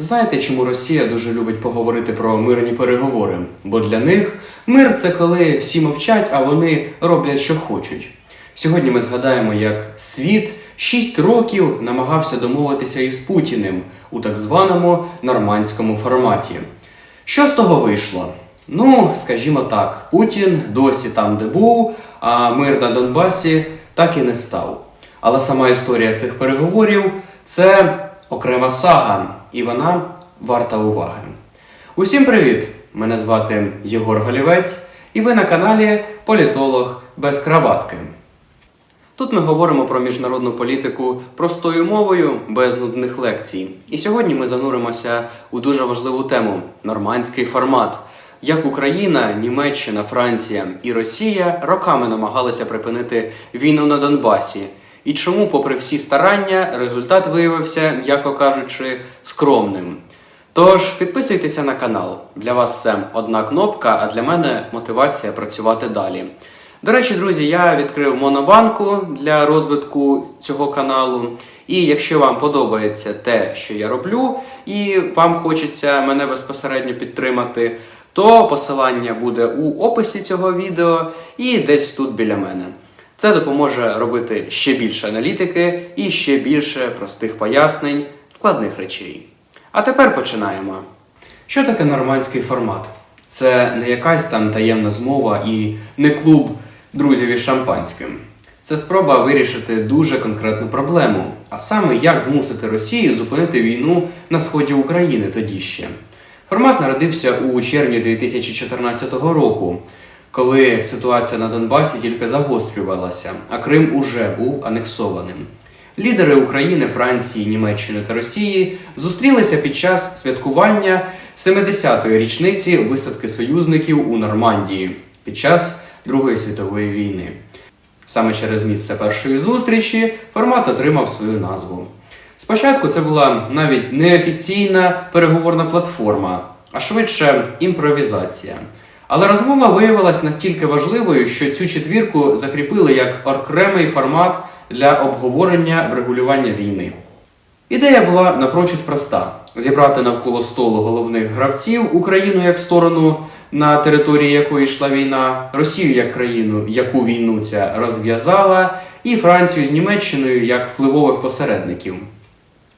Знаєте, чому Росія дуже любить поговорити про мирні переговори? Бо для них мир це коли всі мовчать, а вони роблять, що хочуть. Сьогодні ми згадаємо, як світ 6 років намагався домовитися із Путіним у так званому нормандському форматі. Що з того вийшло? Ну, скажімо так, Путін досі там, де був, а мир на Донбасі так і не став. Але сама історія цих переговорів це окрема сага, і вона варта уваги. Усім привіт! Мене звати Єгор Голівець, і ви на каналі Політолог без краватки. Тут ми говоримо про міжнародну політику простою мовою, без нудних лекцій. І сьогодні ми зануримося у дуже важливу тему нормандський формат. Як Україна, Німеччина, Франція і Росія роками намагалися припинити війну на Донбасі. І чому, попри всі старання, результат виявився, м'яко кажучи, скромним. Тож підписуйтеся на канал. Для вас це одна кнопка, а для мене мотивація працювати далі. До речі, друзі, я відкрив монобанку для розвитку цього каналу. І якщо вам подобається те, що я роблю, і вам хочеться мене безпосередньо підтримати, то посилання буде у описі цього відео і десь тут біля мене. Це допоможе робити ще більше аналітики і ще більше простих пояснень складних речей. А тепер починаємо. Що таке нормандський формат? Це не якась там таємна змова і не клуб друзів із шампанським. Це спроба вирішити дуже конкретну проблему, а саме як змусити Росію зупинити війну на сході України тоді ще. Формат народився у червні 2014 року, коли ситуація на Донбасі тільки загострювалася, а Крим уже був анексованим. Лідери України, Франції, Німеччини та Росії зустрілися під час святкування 70-ї річниці висадки союзників у Нормандії під час Другої світової війни. Саме через місце першої зустрічі формат отримав свою назву. Спочатку це була навіть неофіційна переговорна платформа, а швидше імпровізація. Але розмова виявилась настільки важливою, що цю четвірку закріпили як окремий формат для обговорення врегулювання війни. Ідея була напрочуд проста: зібрати навколо столу головних гравців Україну як сторону, на території якої йшла війна, Росію як країну, яку війну ця розв'язала, і Францію з Німеччиною як впливових посередників.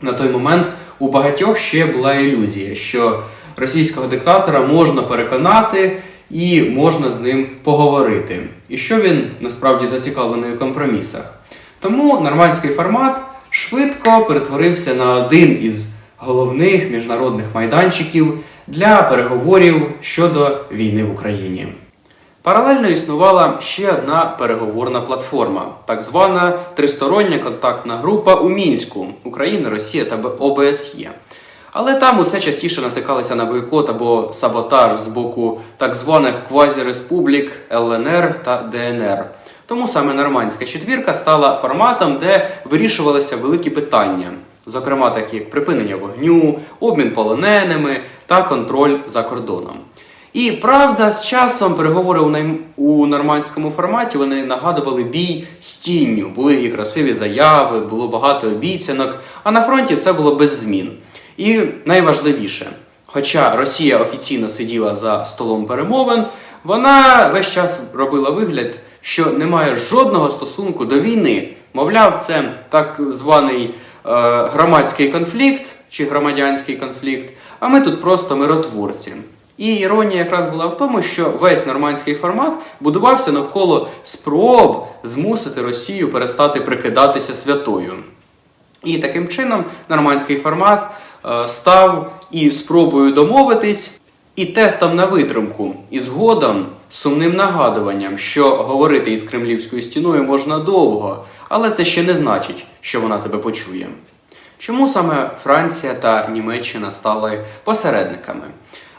На той момент у багатьох ще була ілюзія, що російського диктатора можна переконати і можна з ним поговорити, і що він насправді зацікавлений у компромісах. Тому нормандський формат швидко перетворився на один із головних міжнародних майданчиків для переговорів щодо війни в Україні. Паралельно існувала ще одна переговорна платформа, так звана тристороння контактна група у Мінську Україна, Росія та ОБСЄ. Але там усе частіше натикалися на бойкот або саботаж з боку так званих квазіреспублік ЛНР та ДНР. Тому саме нормандська четвірка стала форматом, де вирішувалися великі питання, зокрема такі як припинення вогню, обмін полоненими та контроль за кордоном. І правда, з часом переговори у, найм... у нормандському форматі вони нагадували бій з тінню. Були і красиві заяви, було багато обіцянок, а на фронті все було без змін. І найважливіше, хоча Росія офіційно сиділа за столом перемовин, вона весь час робила вигляд, що не має жодного стосунку до війни. Мовляв, це так званий е, громадський конфлікт чи громадянський конфлікт, а ми тут просто миротворці. І іронія якраз була в тому, що весь нормандський формат будувався навколо спроб змусити Росію перестати прикидатися святою. І таким чином нормандський формат став і спробою домовитись, і тестом на витримку, і згодом сумним нагадуванням, що говорити із кремлівською стіною можна довго, але це ще не значить, що вона тебе почує. Чому саме Франція та Німеччина стали посередниками?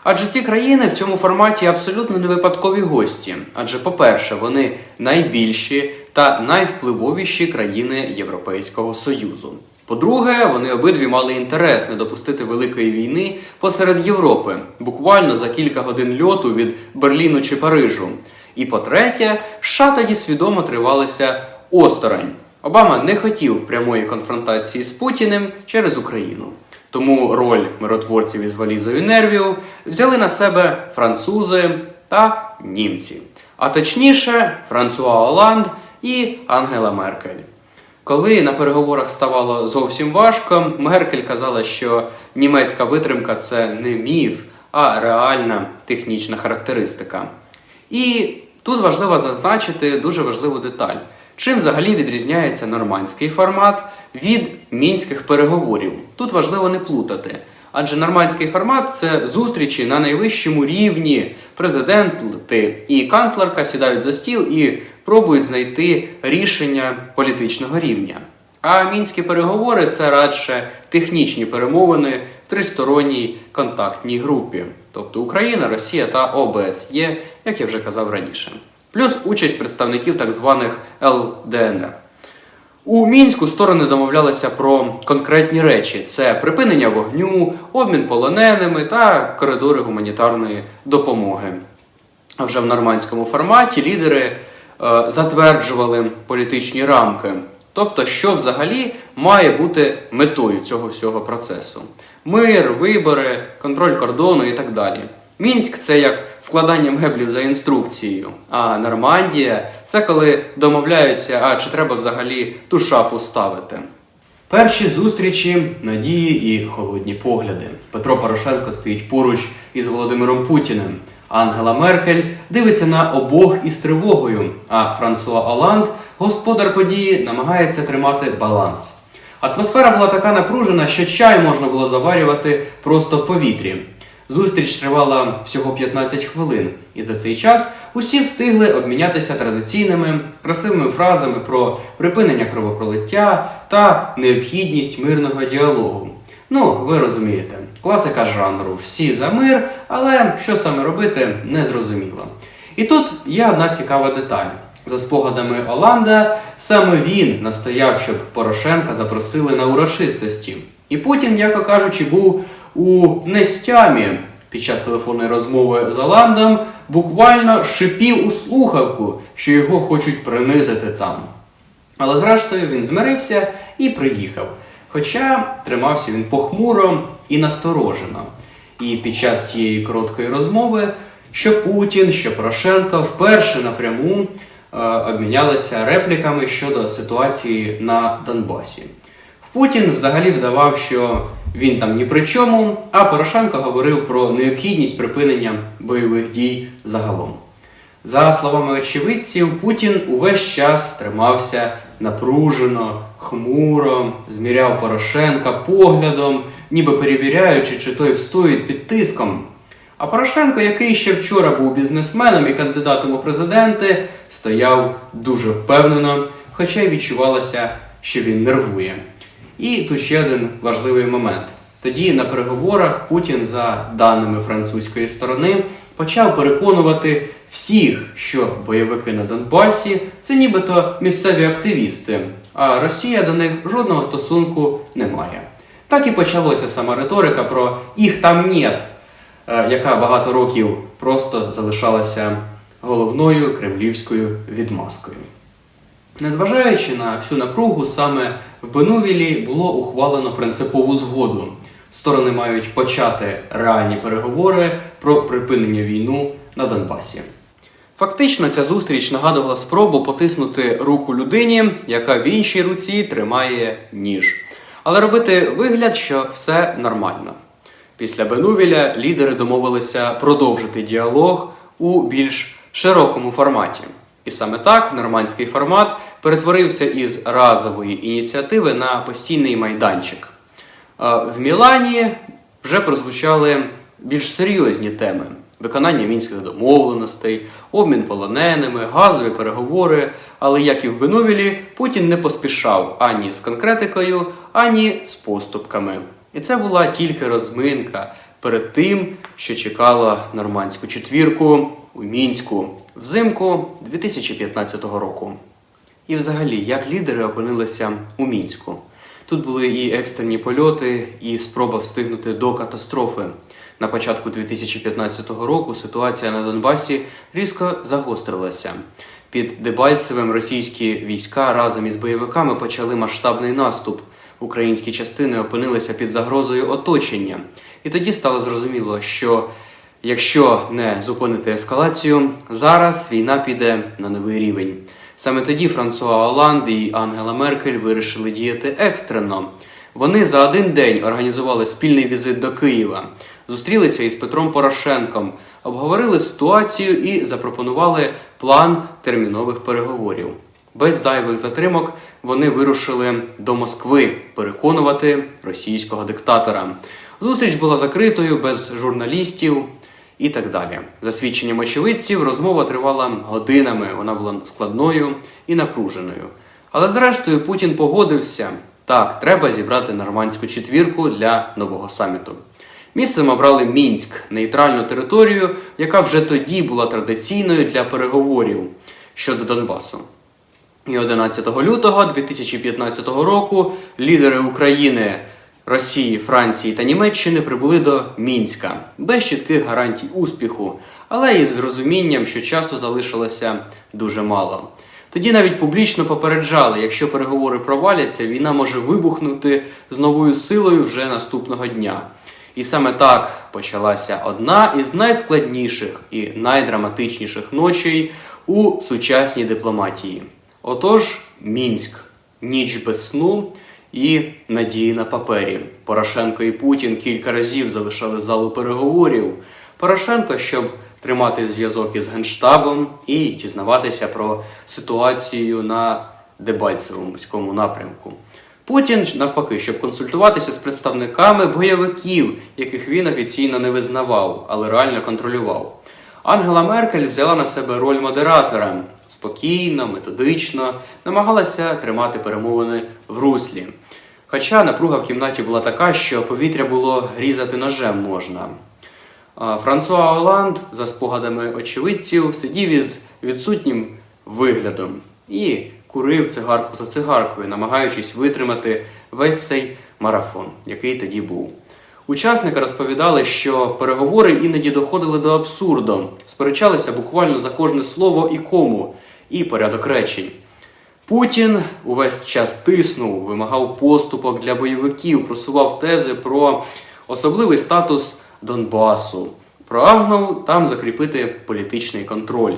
Адже ці країни в цьому форматі абсолютно не випадкові гості. Адже, по-перше, вони найбільші та найвпливовіші країни Європейського Союзу. По-друге, вони обидві мали інтерес не допустити великої війни посеред Європи, буквально за кілька годин льоту від Берліну чи Парижу. І по-третє, США тоді свідомо тривалися осторонь. Обама не хотів прямої конфронтації з Путіним через Україну. Тому роль миротворців із валізою нервів взяли на себе французи та німці, а точніше Франсуа Оланд і Ангела Меркель. Коли на переговорах ставало зовсім важко, Меркель казала, що німецька витримка це не міф, а реальна технічна характеристика. І тут важливо зазначити дуже важливу деталь. Чим взагалі відрізняється нормандський формат від мінських переговорів? Тут важливо не плутати. Адже нормандський формат це зустрічі на найвищому рівні. Президенти і канцлерка сідають за стіл і пробують знайти рішення політичного рівня. А мінські переговори це радше технічні перемовини в тристоронній контактній групі, тобто Україна, Росія та ОБСЄ, як я вже казав раніше, плюс участь представників так званих ЛДНР. У мінську сторони домовлялися про конкретні речі: це припинення вогню, обмін полоненими та коридори гуманітарної допомоги. А вже в нормандському форматі лідери е, затверджували політичні рамки, тобто, що взагалі має бути метою цього всього процесу: мир, вибори, контроль кордону і так далі. Мінськ це як складання меблів за інструкцією, а Нормандія це коли домовляються, а чи треба взагалі ту шафу ставити. Перші зустрічі, надії і холодні погляди. Петро Порошенко стоїть поруч із Володимиром Путіним. Ангела Меркель дивиться на обох із тривогою, а Франсуа Оланд, господар події, намагається тримати баланс. Атмосфера була така напружена, що чай можна було заварювати просто в повітрі. Зустріч тривала всього 15 хвилин, і за цей час усі встигли обмінятися традиційними красивими фразами про припинення кровопролиття та необхідність мирного діалогу. Ну, ви розумієте, класика жанру всі за мир, але що саме робити, не зрозуміло. І тут є одна цікава деталь. За спогадами Оланда, саме він настояв, щоб Порошенка запросили на урочистості. І Путін, м'яко кажучи, був у нестямі під час телефонної розмови з Оландом, буквально шипів у слухавку, що його хочуть принизити там. Але зрештою він змирився і приїхав. Хоча тримався він похмуро і насторожено. І під час цієї короткої розмови, що Путін, що Порошенко вперше напряму е, обмінялися репліками щодо ситуації на Донбасі. Путін взагалі вдавав, що він там ні при чому, а Порошенко говорив про необхідність припинення бойових дій загалом. За словами очевидців, Путін увесь час тримався напружено, хмуро, зміряв Порошенка поглядом, ніби перевіряючи, чи той встоїть під тиском. А Порошенко, який ще вчора був бізнесменом і кандидатом у президенти, стояв дуже впевнено, хоча й відчувалося, що він нервує. І тут ще один важливий момент. Тоді на переговорах Путін, за даними французької сторони, почав переконувати всіх, що бойовики на Донбасі це нібито місцеві активісти, а Росія до них жодного стосунку не має. Так і почалася сама риторика про їх там нет, е, яка багато років просто залишалася головною кремлівською відмазкою. Незважаючи на всю напругу, саме в Бенувілі було ухвалено принципову згоду. Сторони мають почати реальні переговори про припинення війну на Донбасі. Фактично, ця зустріч нагадувала спробу потиснути руку людині, яка в іншій руці тримає ніж. Але робити вигляд, що все нормально. Після Бенувіля лідери домовилися продовжити діалог у більш широкому форматі. І саме так нормандський формат перетворився із разової ініціативи на постійний майданчик. В Мілані вже прозвучали більш серйозні теми: виконання мінських домовленостей, обмін полоненими, газові переговори. Але як і в Бенувілі, Путін не поспішав ані з конкретикою, ані з поступками. І це була тільки розминка перед тим, що чекала нормандську четвірку у мінську взимку 2015 року. І взагалі, як лідери опинилися у мінську. Тут були і екстрені польоти, і спроба встигнути до катастрофи. На початку 2015 року ситуація на Донбасі різко загострилася. Під Дебальцевим російські війська разом із бойовиками почали масштабний наступ. українські частини опинилися під загрозою оточення. І тоді стало зрозуміло, що якщо не зупинити ескалацію, зараз війна піде на новий рівень. Саме тоді Франсуа Оланд і Ангела Меркель вирішили діяти екстрено. Вони за один день організували спільний візит до Києва, зустрілися із Петром Порошенком, обговорили ситуацію і запропонували план термінових переговорів. Без зайвих затримок вони вирушили до Москви переконувати російського диктатора. Зустріч була закритою, без журналістів і так далі. За свідченням очевидців, розмова тривала годинами, вона була складною і напруженою. Але зрештою Путін погодився: так, треба зібрати нормандську четвірку для нового саміту. Місцем обрали Мінськ, нейтральну територію, яка вже тоді була традиційною для переговорів щодо Донбасу. І 11 лютого 2015 року лідери України, Росії, Франції та Німеччини прибули до Мінська без чітких гарантій успіху, але із розумінням, що часу залишилося дуже мало. Тоді навіть публічно попереджали, якщо переговори проваляться, війна може вибухнути з новою силою вже наступного дня. І саме так почалася одна із найскладніших і найдраматичніших ночей у сучасній дипломатії. Отож, Мінськ, ніч без сну і надії на папері. Порошенко і Путін кілька разів залишали залу переговорів. Порошенко, щоб тримати зв'язок із Генштабом і дізнаватися про ситуацію на Дебальцевому напрямку. Путін ж, навпаки, щоб консультуватися з представниками бойовиків, яких він офіційно не визнавав, але реально контролював. Ангела Меркель взяла на себе роль модератора спокійно, методично, намагалася тримати перемовини в руслі. Хоча напруга в кімнаті була така, що повітря було різати ножем можна. Франсуа Оланд, за спогадами очевидців, сидів із відсутнім виглядом і курив цигарку за цигаркою, намагаючись витримати весь цей марафон, який тоді був. Учасники розповідали, що переговори іноді доходили до абсурду, сперечалися буквально за кожне слово і кому, і порядок речень. Путін увесь час тиснув, вимагав поступок для бойовиків, просував тези про особливий статус Донбасу, прагнув там закріпити політичний контроль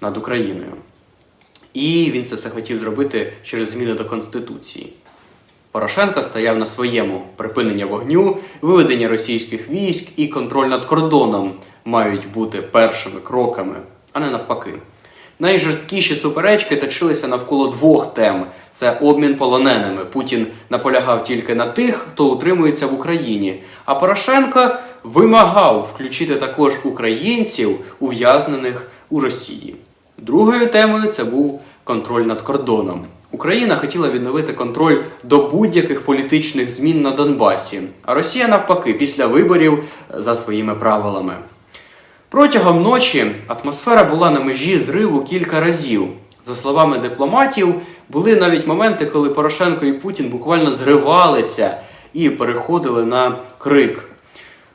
над Україною. І він це все хотів зробити через зміни до Конституції. Порошенко стояв на своєму припинення вогню, виведення російських військ і контроль над кордоном мають бути першими кроками, а не навпаки. Найжорсткіші суперечки точилися навколо двох тем: це обмін полоненими. Путін наполягав тільки на тих, хто утримується в Україні. А Порошенко вимагав включити також українців, ув'язнених у Росії. Другою темою це був контроль над кордоном. Україна хотіла відновити контроль до будь-яких політичних змін на Донбасі, а Росія навпаки після виборів за своїми правилами. Протягом ночі атмосфера була на межі зриву кілька разів. За словами дипломатів, були навіть моменти, коли Порошенко і Путін буквально зривалися і переходили на крик.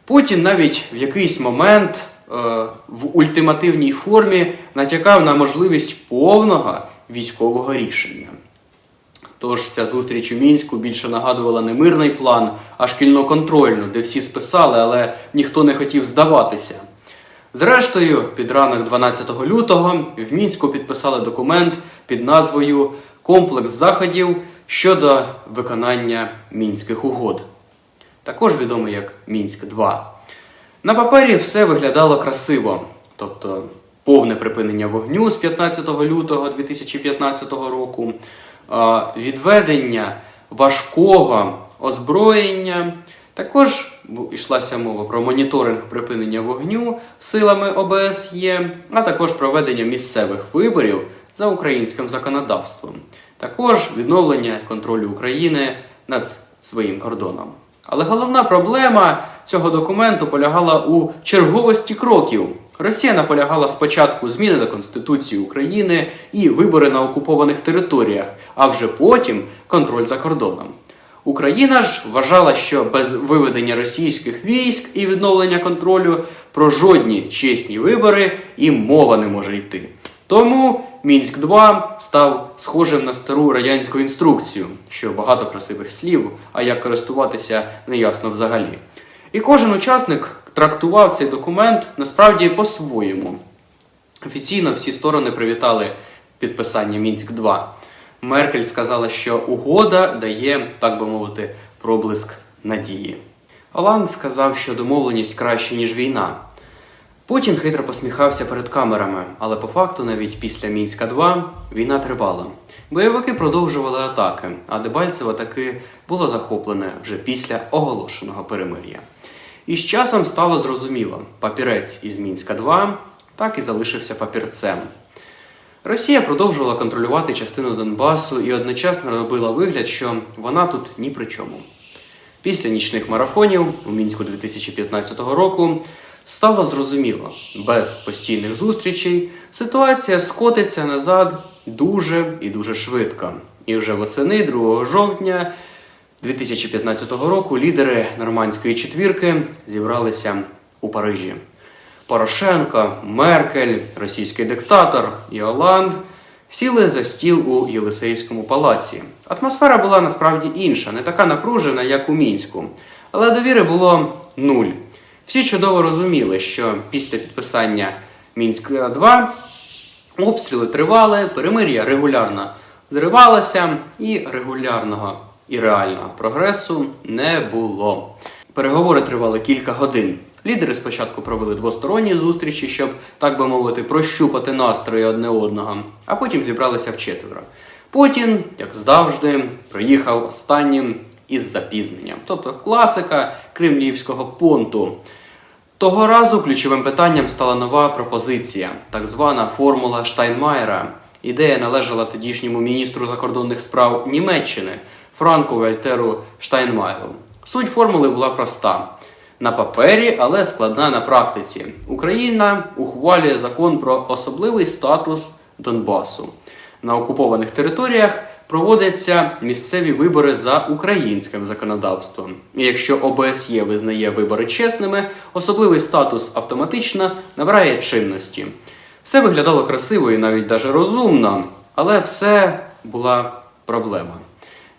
Путін навіть в якийсь момент е, в ультимативній формі натякав на можливість повного військового рішення. Тож ця зустріч у мінську більше нагадувала не мирний план, а шкільно-контрольну, де всі списали, але ніхто не хотів здаватися. Зрештою, під ранок 12 лютого в мінську підписали документ під назвою Комплекс заходів щодо виконання мінських угод, також відомий як Мінськ 2. На папері все виглядало красиво, тобто повне припинення вогню з 15 лютого 2015 року, відведення важкого озброєння. Також йшлася мова про моніторинг припинення вогню силами ОБСЄ, а також проведення місцевих виборів за українським законодавством. Також відновлення контролю України над своїм кордоном. Але головна проблема цього документу полягала у черговості кроків. Росія наполягала спочатку зміни до Конституції України і вибори на окупованих територіях, а вже потім контроль за кордоном. Україна ж вважала, що без виведення російських військ і відновлення контролю про жодні чесні вибори і мова не може йти. Тому Мінськ 2 став схожим на стару радянську інструкцію, що багато красивих слів, а як користуватися неясно взагалі. І кожен учасник трактував цей документ насправді по-своєму. Офіційно всі сторони привітали підписання Мінськ 2. Меркель сказала, що угода дає, так би мовити, проблиск надії. Оланд сказав, що домовленість краще, ніж війна. Путін хитро посміхався перед камерами, але по факту, навіть після Мінська 2 війна тривала. Бойовики продовжували атаки, а Дебальцево таки було захоплене вже після оголошеного перемир'я. І з часом стало зрозуміло, папірець із Мінська 2 так і залишився папірцем. Росія продовжувала контролювати частину Донбасу і одночасно робила вигляд, що вона тут ні при чому. Після нічних марафонів у мінську 2015 року стало зрозуміло, без постійних зустрічей ситуація скотиться назад дуже і дуже швидко. І вже восени 2 жовтня 2015 року лідери нормандської четвірки зібралися у Парижі. Порошенко, Меркель, російський диктатор і Оланд сіли за стіл у Єлисейському палаці. Атмосфера була насправді інша, не така напружена, як у мінську, але довіри було нуль. Всі чудово розуміли, що після підписання Мінська 2 обстріли тривали, перемир'я регулярно зривалося, і регулярного і реального прогресу не було. Переговори тривали кілька годин. Лідери спочатку провели двосторонні зустрічі, щоб, так би мовити, прощупати настрої одне одного, а потім зібралися вчетверо. Путін, як завжди, приїхав останнім із запізненням, тобто класика кремлівського понту. Того разу ключовим питанням стала нова пропозиція, так звана формула Штайнмаєра. Ідея належала тодішньому міністру закордонних справ Німеччини Франку Вальтеру Штайнмаєру. Суть формули була проста. На папері, але складна на практиці. Україна ухвалює закон про особливий статус Донбасу. На окупованих територіях проводяться місцеві вибори за українським законодавством. І якщо ОБСЄ визнає вибори чесними, особливий статус автоматично набирає чинності. Все виглядало красиво і навіть даже розумно, але все була проблема.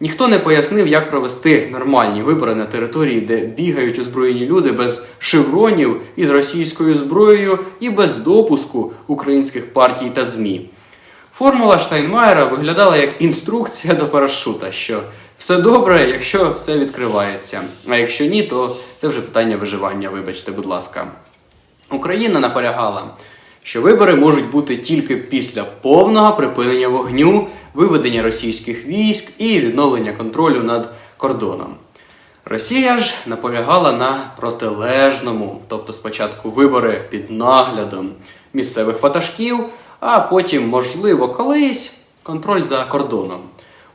Ніхто не пояснив, як провести нормальні вибори на території, де бігають озброєні люди без шевронів із російською зброєю і без допуску українських партій та ЗМІ. Формула Штайнмаєра виглядала як інструкція до парашута, що все добре, якщо все відкривається. А якщо ні, то це вже питання виживання, вибачте, будь ласка. Україна наполягала, що вибори можуть бути тільки після повного припинення вогню, виведення російських військ і відновлення контролю над кордоном. Росія ж наполягала на протилежному, тобто спочатку вибори під наглядом місцевих ватажків, а потім, можливо, колись контроль за кордоном.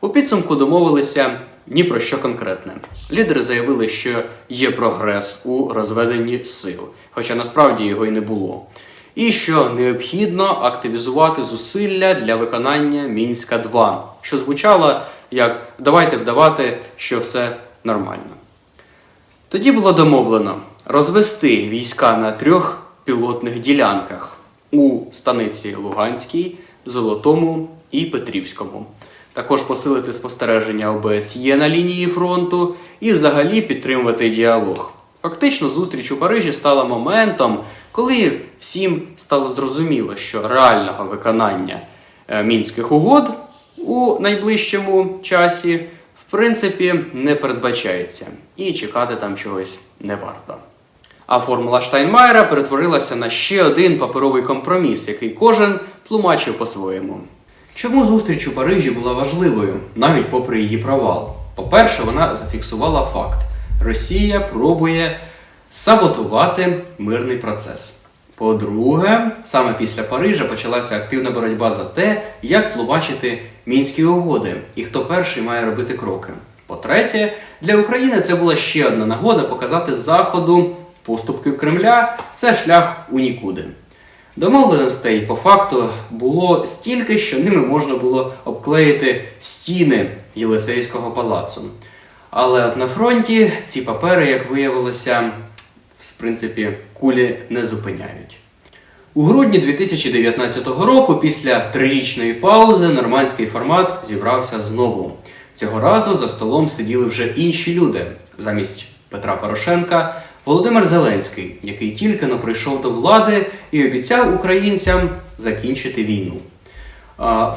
У підсумку домовилися ні про що конкретне. Лідери заявили, що є прогрес у розведенні сил, хоча насправді його й не було. І що необхідно активізувати зусилля для виконання Мінська 2, що звучало як давайте вдавати, що все нормально. Тоді було домовлено розвести війська на трьох пілотних ділянках у станиці Луганській, Золотому і Петрівському. Також посилити спостереження ОБСЄ на лінії фронту і взагалі підтримувати діалог. Фактично, зустріч у Парижі стала моментом, коли всім стало зрозуміло, що реального виконання е, мінських угод у найближчому часі в принципі не передбачається, і чекати там чогось не варто. А формула Штайнмаєра перетворилася на ще один паперовий компроміс, який кожен тлумачив по-своєму. Чому зустріч у Парижі була важливою, навіть попри її провал? По-перше, вона зафіксувала факт: Росія пробує саботувати мирний процес. По-друге, саме після Парижа почалася активна боротьба за те, як тлумачити мінські угоди і хто перший має робити кроки. По-третє, для України це була ще одна нагода показати Заходу поступки Кремля це шлях у нікуди. Домовленостей по факту було стільки, що ними можна було обклеїти стіни Єлисейського палацу. Але от на фронті ці папери, як виявилося, в принципі, кулі не зупиняють. У грудні 2019 року, після трирічної паузи, нормандський формат зібрався знову. Цього разу за столом сиділи вже інші люди. Замість Петра Порошенка Володимир Зеленський, який тільки но прийшов до влади і обіцяв українцям закінчити війну.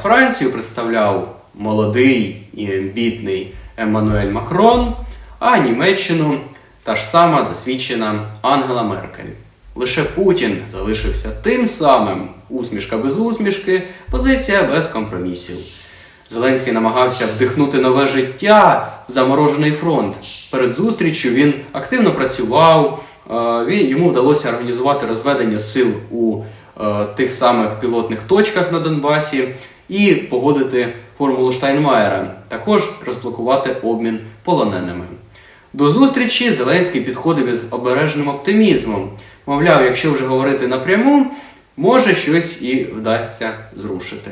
Францію представляв молодий і амбітний Еммануель Макрон, а Німеччину та ж сама досвідчена Ангела Меркель. Лише Путін залишився тим самим усмішка без усмішки, позиція без компромісів. Зеленський намагався вдихнути нове життя в заморожений фронт. Перед зустріччю він активно працював. е, йому вдалося організувати розведення сил у е, тих самих пілотних точках на Донбасі і погодити формулу Штайнмаєра, також розблокувати обмін полоненими. До зустрічі Зеленський підходив із обережним оптимізмом. Мовляв, якщо вже говорити напряму, може щось і вдасться зрушити.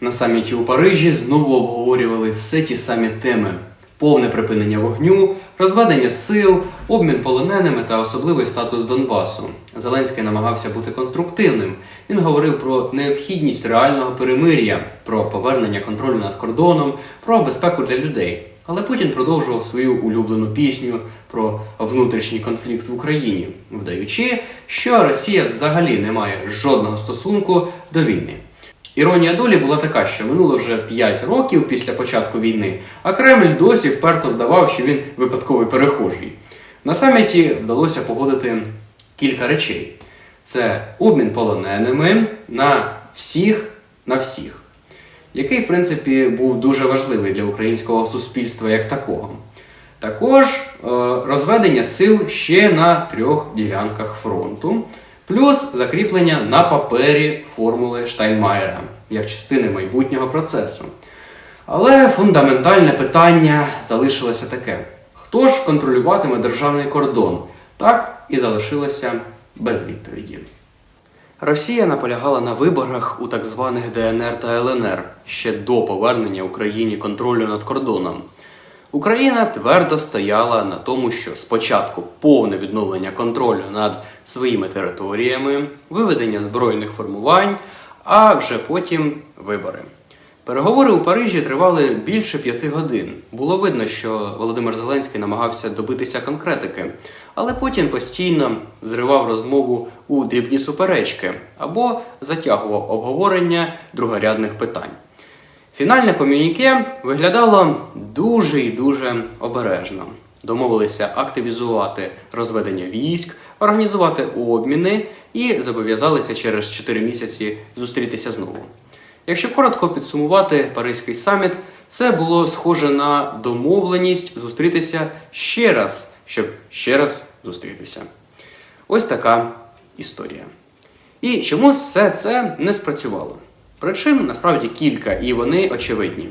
На саміті у Парижі знову обговорювали все ті самі теми: повне припинення вогню, розведення сил, обмін полоненими та особливий статус Донбасу. Зеленський намагався бути конструктивним. Він говорив про необхідність реального перемир'я, про повернення контролю над кордоном, про безпеку для людей. Але Путін продовжував свою улюблену пісню про внутрішній конфлікт в Україні, вдаючи, що Росія взагалі не має жодного стосунку до війни. Іронія долі була така, що минуло вже 5 років після початку війни, а Кремль досі вперто вдавав, що він випадковий перехожий. На саміті вдалося погодити кілька речей: це обмін полоненими на всіх на всіх, який, в принципі, був дуже важливий для українського суспільства як такого. Також е, розведення сил ще на трьох ділянках фронту, плюс закріплення на папері формули Штайнмаєра як частини майбутнього процесу. Але фундаментальне питання залишилося таке: хто ж контролюватиме державний кордон? Так і залишилося без відповіді. Росія наполягала на виборах у так званих ДНР та ЛНР ще до повернення Україні контролю над кордоном. Україна твердо стояла на тому, що спочатку повне відновлення контролю над своїми територіями, виведення збройних формувань, а вже потім вибори. Переговори у Парижі тривали більше п'яти годин. Було видно, що Володимир Зеленський намагався добитися конкретики, але Путін постійно зривав розмову у дрібні суперечки або затягував обговорення другорядних питань. Фінальне комюніке виглядало дуже і дуже обережно. Домовилися активізувати розведення військ, організувати обміни і зобов'язалися через 4 місяці зустрітися знову. Якщо коротко підсумувати Паризький саміт, це було схоже на домовленість зустрітися ще раз, щоб ще раз зустрітися. Ось така історія. І чому все це не спрацювало? Причин насправді кілька, і вони очевидні.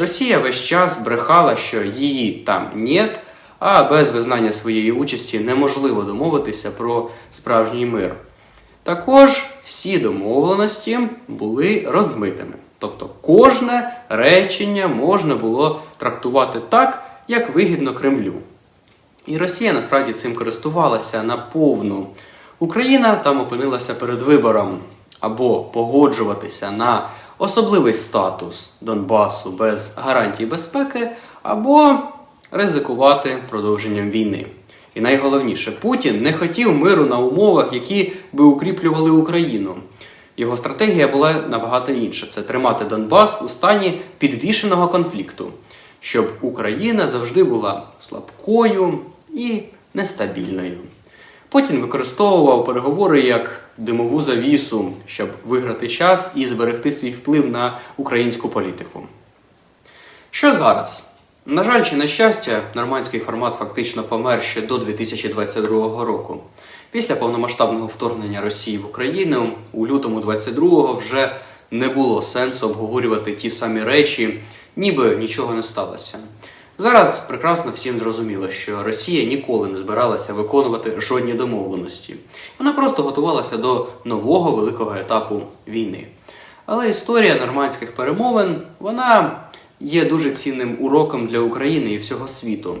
Росія весь час брехала, що її там нет, а без визнання своєї участі неможливо домовитися про справжній мир. Також всі домовленості були розмитими. Тобто кожне речення можна було трактувати так, як вигідно Кремлю. І Росія насправді цим користувалася наповну. Україна там опинилася перед вибором або погоджуватися на особливий статус Донбасу без гарантій безпеки, або ризикувати продовженням війни. І найголовніше, Путін не хотів миру на умовах, які би укріплювали Україну. Його стратегія була набагато інша: це тримати Донбас у стані підвішеного конфлікту, щоб Україна завжди була слабкою і нестабільною. Путін використовував переговори як димову завісу, щоб виграти час і зберегти свій вплив на українську політику. Що зараз? На жаль, чи на щастя, нормандський формат фактично помер ще до 2022 року. Після повномасштабного вторгнення Росії в Україну у лютому 22-го вже не було сенсу обговорювати ті самі речі, ніби нічого не сталося. Зараз прекрасно всім зрозуміло, що Росія ніколи не збиралася виконувати жодні домовленості. Вона просто готувалася до нового великого етапу війни. Але історія нормандських перемовин вона є дуже цінним уроком для України і всього світу.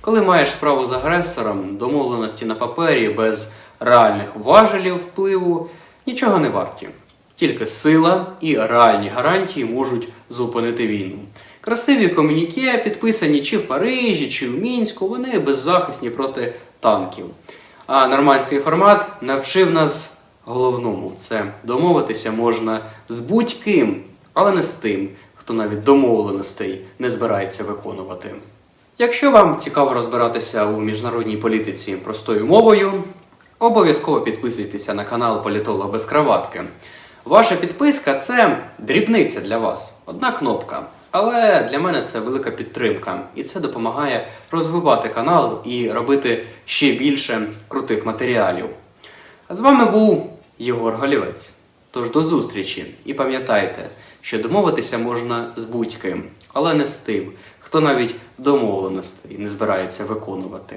Коли маєш справу з агресором, домовленості на папері без реальних важелів впливу, нічого не варті. Тільки сила і реальні гарантії можуть зупинити війну. Красиві комуніке, підписані чи в Парижі, чи в Мінську, вони беззахисні проти танків. А нормандський формат навчив нас головному це домовитися можна з будь-ким, але не з тим, хто навіть домовленостей не збирається виконувати. Якщо вам цікаво розбиратися у міжнародній політиці простою мовою, обов'язково підписуйтеся на канал Політолог без краватки. Ваша підписка це дрібниця для вас, одна кнопка. Але для мене це велика підтримка, і це допомагає розвивати канал і робити ще більше крутих матеріалів. А з вами був Єгор Голівець. Тож до зустрічі і пам'ятайте, що домовитися можна з будь-ким, але не з тим, хто навіть домовленостей не збирається виконувати.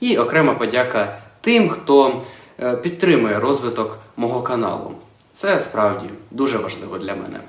І окрема подяка тим, хто е, підтримує розвиток мого каналу. Це справді дуже важливо для мене.